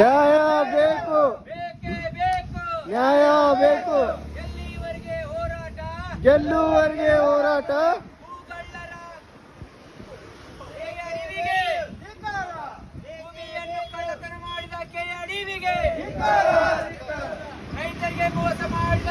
ನ್ಯಾಯ ಬೇಕು. ನ್ಯಾಯ ಬೇಕು. ಗೆಲ್ಲುವರೆಗೆ ಹೋರಾಟ. ಮಾಡಿದ ರೈತರಿಗೆ ಮೋಸ ಮಾಡಿದ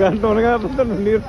ಗಂಟು ಒಣಗಾಗ್ತದೆ ನೀರು